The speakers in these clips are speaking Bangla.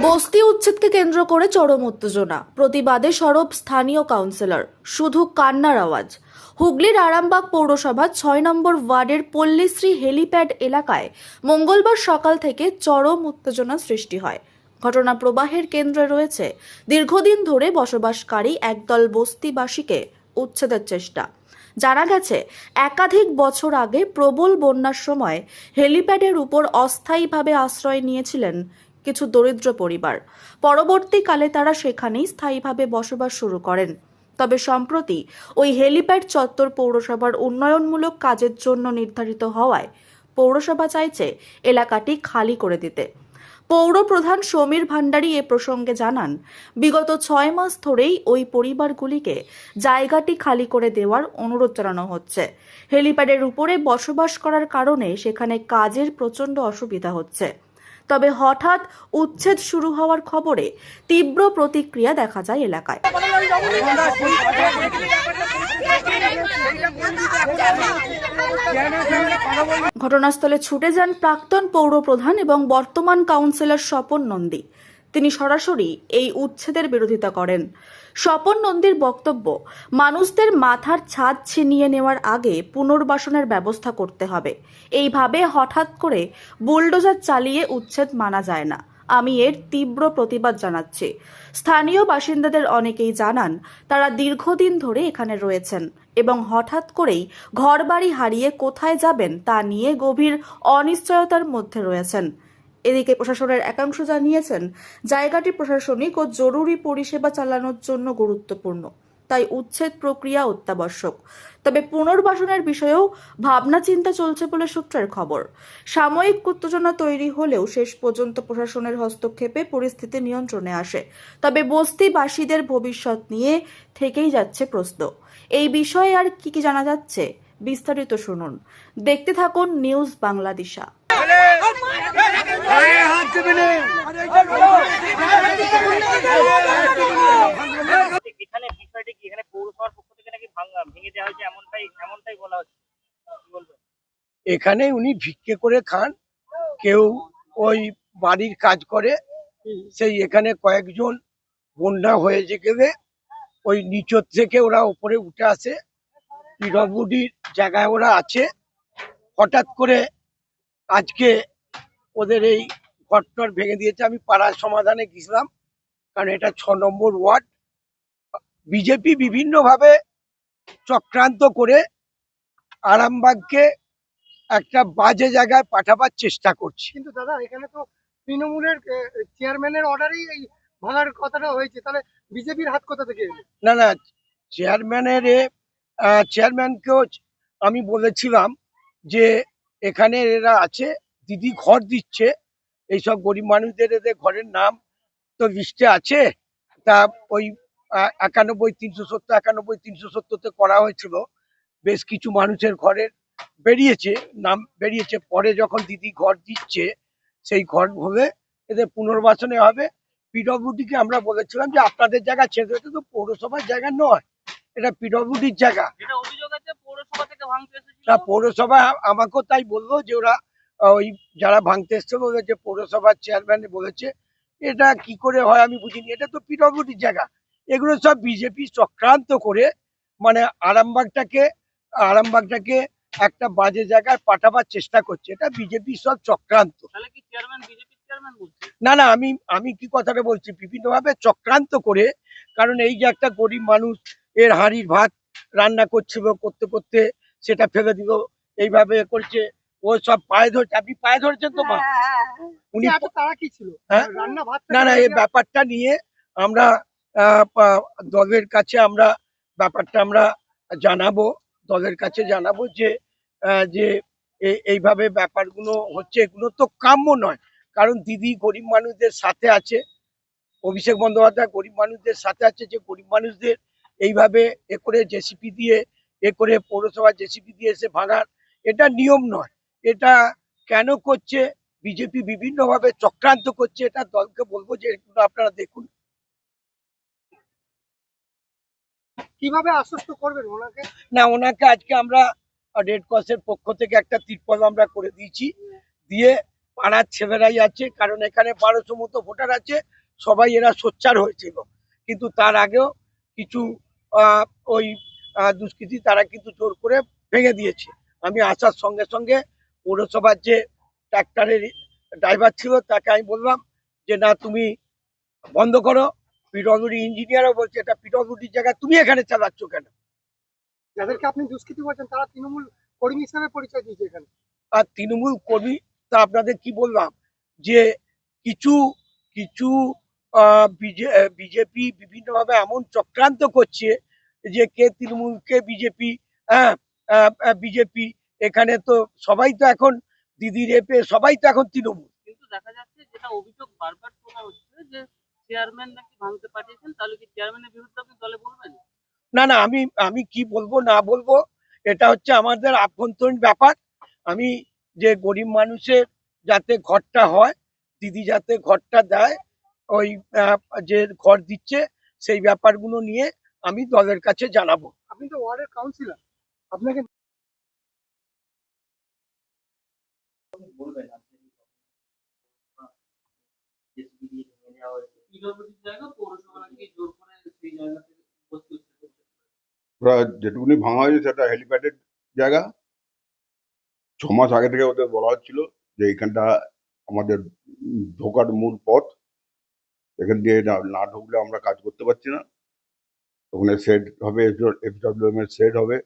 বস্তি উচ্ছেদকে কেন্দ্র করে চরম উত্তেজনা। প্রতিবাদে সরব স্থানীয় কাউন্সিলর। শুধু কান্নার আওয়াজ। হুগলির আরামবাগ পৌরসভার ছয় নম্বর ওয়ার্ডের পল্লীশ্রী হেলিপ্যাড এলাকায় মঙ্গলবার সকাল থেকে চরম উত্তেজনা সৃষ্টি হয়। ঘটনা প্রবাহের কেন্দ্রে রয়েছে। দীর্ঘদিন ধরে বসবাসকারী একদল বস্তিবাসীকে উচ্ছেদের চেষ্টা। জানা গেছে, একাধিক বছর আগে প্রবল বন্যার সময় হেলিপ্যাডের উপর অস্থায়ীভাবে আশ্রয় নিয়েছিলেন কিছু দরিদ্র পরিবার। পরবর্তীকালে তারা সেখানেই স্থায়ীভাবে বসবাস শুরু করেন। তবে সম্প্রতি ওই হেলিপ্যাড চত্বর পৌরসভার উন্নয়নমূলক কাজের জন্য নির্ধারিত হওয়ায় পৌরসভা চাইছে এলাকাটি খালি করে দিতে। পৌর প্রধান সমীর ভান্ডারী এ প্রসঙ্গে জানান, বিগত ছয় মাস ধরেই ওই পরিবারগুলিকে জায়গাটি খালি করে দেওয়ার অনুরোধ জানানো হচ্ছে। হেলিপ্যাডের উপরে বসবাস করার কারণে সেখানে কাজের প্রচণ্ড অসুবিধা হচ্ছে। তবে হঠাৎ উচ্ছেদ শুরু হওয়ার খবরে তীব্র প্রতিক্রিয়া দেখা যায় এলাকায়। ঘটনাস্থলে ছুটে যান প্রাক্তন পৌর প্রধান এবং বর্তমান কাউন্সিলর স্বপন নন্দী। তিনি সরাসরি এই উচ্ছেদের বিরোধিতা করেন। স্বপন নন্দীর বক্তব্য, মানুষদের মাথার ছাদ ছিনিয়ে নেওয়ার আগে পুনর্বাসনের ব্যবস্থা করতে হবে। এইভাবে হঠাৎ করে বুলডোজার চালিয়ে উচ্ছেদ মানা যায় না। আমি এর তীব্র প্রতিবাদ জানাচ্ছি। স্থানীয় বাসিন্দাদের অনেকেই জানান, তারা দীর্ঘদিন ধরে এখানে রয়েছেন এবং হঠাৎ করেই ঘরবাড়ি হারিয়ে কোথায় যাবেন তা নিয়ে গভীর অনিশ্চয়তার মধ্যে রয়েছেন। এদিকে প্রশাসনের একাংশ জানিয়েছেন, জায়গাটি প্রশাসনিক ও জরুরি পরিষেবা চালানোর জন্য গুরুত্বপূর্ণ, তাই উচ্ছেদ প্রক্রিয়া অত্যাবশ্যক। তবে পুনর্বাসনের বিষয়েও ভাবনা চিন্তা চলছে বলে সূত্রের খবর। সাময়িক উত্তেজনা তৈরি হলেও শেষ পর্যন্ত প্রশাসনের হস্তক্ষেপে পরিস্থিতি নিয়ন্ত্রণে আসে। তবে বস্তিবাসীদের ভবিষ্যৎ নিয়ে থেকেই যাচ্ছে প্রশ্ন। এই বিষয়ে আর কি কি জানা যাচ্ছে, বিস্তারিত শুনুন। দেখতে থাকুন নিউজ বাংলাদেশা। এখানে বিষয়টা কি? এখানে পৌরসভার পক্ষ থেকে নাকি ভেঙে দেওয়া হয়েছে? এমনটাই এমনটাই বলা হচ্ছে। এখানে উনি ভিক্ষে করে খান। কেউ ওই বাড়ির কাজ করে। সেই এখানে কয়েকজন বন্যা হয়েছে গেলে ওই নিচর থেকে ওরা উপরে উঠে আসে। পিডব্লিউডির জায়গায় ওরা আছে। হঠাৎ করে আজকে ওদের এই ঘরটর ভেঙে দিয়েছে। আমি পাড়ার সমাধানে গেছিলাম কারণ এটা ছ নম্বর ওয়ার্ড। বিজেপি বিভিন্নভাবে চক্রান্ত করে আরামবাগকে একটা বাজে জায়গায় পাঠাবার চেষ্টা করছে। কিন্তু দাদা এখানে তো তৃণমূলের চেয়ারম্যানের অর্ডারেই এই ভাঙার কথাটা হয়েছে। তাহলে বিজেপির হাত কোথা থেকে না না চেয়ারম্যানের চেয়ারম্যানকেও আমি বলেছিলাম যে এখানে এরা আছে দিদি ঘর দিচ্ছে। এইসব গরিব মানুষদের এদের ঘরের নাম তো লিস্টে আছে। তা ওই একানব্বই তিনশো সত্তর একানব্বই তিনশো সত্তরতে করা হয়েছিল। বেশ কিছু মানুষের ঘরের বেরিয়েছে নাম বেরিয়েছে। পরে যখন দিদি ঘর দিচ্ছে সেই ঘর হলে এদের পুনর্বাসনে হবে। পিডব্লিউডিকে আমরা বলেছিলাম যে আপনাদের জায়গা ছেড়ে এটা তো পৌরসভার জায়গা নয়। এটা পিডব্লিউডির জায়গা। পৌরসভা আমাকেও তাই বলল যে ওরা ওই যারা ভাঙতে ওদের যে পৌরসভার চেয়ারম্যান বলেছে এটা কি করে হয় আমি বুঝিনি। এটা তো পিডব্লিউডির জায়গা। এগুলো সব বিজেপি চক্রান্ত করে মানে আরামবাগটাকে আরামবাগটাকে একটা বাজে জায়গায় পাঠাবার চেষ্টা করছে। এটা বিজেপি সব চক্রান্ত। বলছে? না না আমি আমি কি কথাটা বলছি? বিভিন্নভাবে চক্রান্ত করে কারণ এই যে একটা গরিব মানুষ এর হাঁড়ির ভাত রান্না করছিল করতে করতে সেটা ফেলে দিল এইভাবে করছে ও সব পায়ে ধরছে আপনি পায়ে ধরেছেন তো মা? উনি এত তারা কি ছিল? হ্যাঁ? রান্না ভাত না না এই ব্যাপারটা নিয়ে আমরা দলের কাছে আমরা ব্যাপারটা আমরা জানাব দলের কাছে জানাব যে যে এইভাবে ব্যাপারগুলো হচ্ছে এগুলো তো কাম্য নয়। কারণ দিদি গরিব মানুষদের সাথে আছে অভিষেক বন্দ্যোপাধ্যায় গরিব মানুষদের সাথে আছে যে গরিব মানুষদের এইভাবে এ করে জেসিপি দিয়ে এ করে পৌরসভা জেসিপি দিয়ে এসে ভাঙার এটা নিয়ম নয়। এটা কেন করছে? বিজেপি বিভিন্নভাবে চক্রান্ত করছে এটা দলকে বলব যে আপনারা দেখুন। কীভাবে আশ্বস্ত করবেন ওনাকে? না ওনাকে আজকে আমরা রেড ক্রসের পক্ষ থেকে একটা তিরপল আমরা করে দিয়েছি। দিয়ে পাড়ার ছেলেরাই আছে কারণ এখানে বারোশো মতো ভোটার আছে সবাই এরা সোচ্চার হয়েছিল। কিন্তু তার আগেও কিছু আহ, ওই দুষ্কৃতী তারা কিন্তু জোর করে ভেঙে দিয়েছে। আমি আসার সঙ্গে সঙ্গে পৌরসভার যে ট্র্যাক্টরের ড্রাইভার ছিল তাকে আমি বললাম যে না তুমি বন্ধ করো। পিডব্লিউডি ইঞ্জিনিয়ারও বলছে এটা পিডব্লিউডির জায়গায় তুমি এখানে চালাচ্ছ কেন? যাদেরকে আপনি দুষ্কৃতী বলছেন তারা তৃণমূল কর্মী হিসাবে পরিচয় দিয়েছে এখানে। আর তৃণমূল কর্মী তা আপনাদের কি বললাম? যে কিছু কিছু বিজেপি বিভিন্নভাবে এমন চক্রান্ত করছে যে কে তৃণমূল কে বিজেপি হ্যাঁ বিজেপি এখানে তো সবাই তো এখন দিদি রেপে সবাই তো এখন তৃণমূল। কিন্তু দেখা যাচ্ছে যেটা অভিযোগ বারবার হচ্ছে যে চেয়ারম্যান নাকি ভাঙতে পাঠিয়েছেন তাহলে কি চেয়ারম্যানের বিরুদ্ধে আপনি দলে বলবেন? না না আমি আমি কি বলব না বলব এটা হচ্ছে আমাদের আভ্যন্তরীণ ব্যাপার। আমি যে গরিব মানুষের যাতে ঘরটা হয় দিদি যাতে ঘরটা দেয় ওই যে ঘর দিচ্ছে সেই ব্যাপারগুলো নিয়ে আমি দলের কাছে জানাব। আপনি তো ওয়ার্ডের কাউন্সিলর আপনাকে যেটুকুনি ভাঙা হয়েছে সেটা হেলিপ্যাডের জায়গা। ছ মাস আগে থেকে ওদের বলা হচ্ছিল যে এইখানটা আমাদের ঢোকার মূল পথ। এখান দিয়ে না না ঢুকলে আমরা কাজ করতে পারছি না। ওখানে সেট হবে এফডব্লিউএম এর সেট হবে।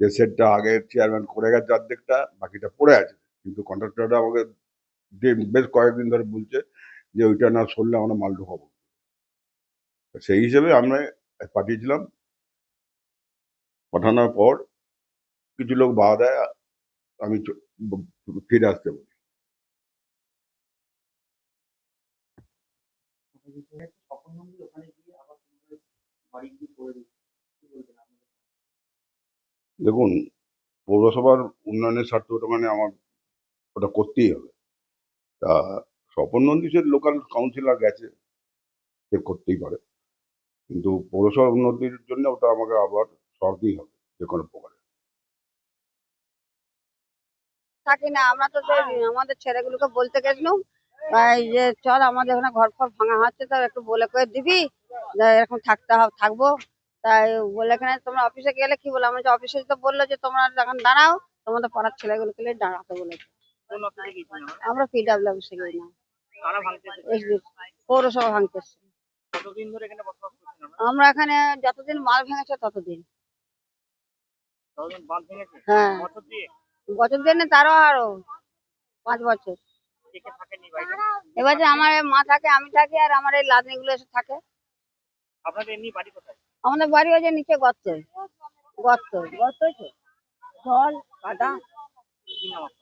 যে সেটটা আগে চেয়ারম্যান করে গেছে অর্ধেকটা, বাকিটা পড়ে আছে। কিন্তু কন্ট্রাক্টররা আমাকে বেশ কয়েকদিন ধরে বলছে যে ওইটা না সরলে আমরা মাল ঢোকাবো। সেই হিসেবে আমরা পাঠিয়েছিলাম। পাঠানোর পর কিছু লোক বাধা দেয়, আমি ফিরে আসতে বলি। দেখুন, পৌরসভার উন্নয়নের স্বার্থে ওটা মানে আমার ওটা করতেই হবে। তা স্বপন নন্দীশের লোকাল কাউন্সিলর গেছে সে করতেই পারে। কিন্তু পৌরসভার উন্নতির জন্য ওটা আমাকে আবার সরতেই হবে যে কোনো প্রকারে। থাকি না আমরা তো আমাদের ছেলেগুলোকে বলতে গেছিলাম যে চল আমাদের ওখানে ঘর ফর ভাঙা হচ্ছে তো একটু বলে করে দিবি যে এরকম থাকতে হবে থাকব। তাই বলে এখানে তোমরা অফিসে গেলে কি বলে আমরা যে অফিসে তো বলল যে তোমরা এখন দাঁড়াও তোমাদের পাড়ার ছেলেগুলোকে দাঁড়াতে বলেছে। আমরা? পিডাব্লিউ না? এসডি পৌরসভা ভাঙতেছে। আমরা এখানে যতদিন মাল ভেঙেছে ততদিন। হ্যাঁ। বছর দিনে তারও আরও পাঁচ বছর। এবার যে আমার মা থাকে আমি থাকি আর আমার এই লাদনিগুলো এসে থাকে। বাড়ি আমাদের বাড়ি হয়েছে নিচে গর্তে। গর্ত। গর্ত হয়েছে জল কাদা। কি নাম আপনার?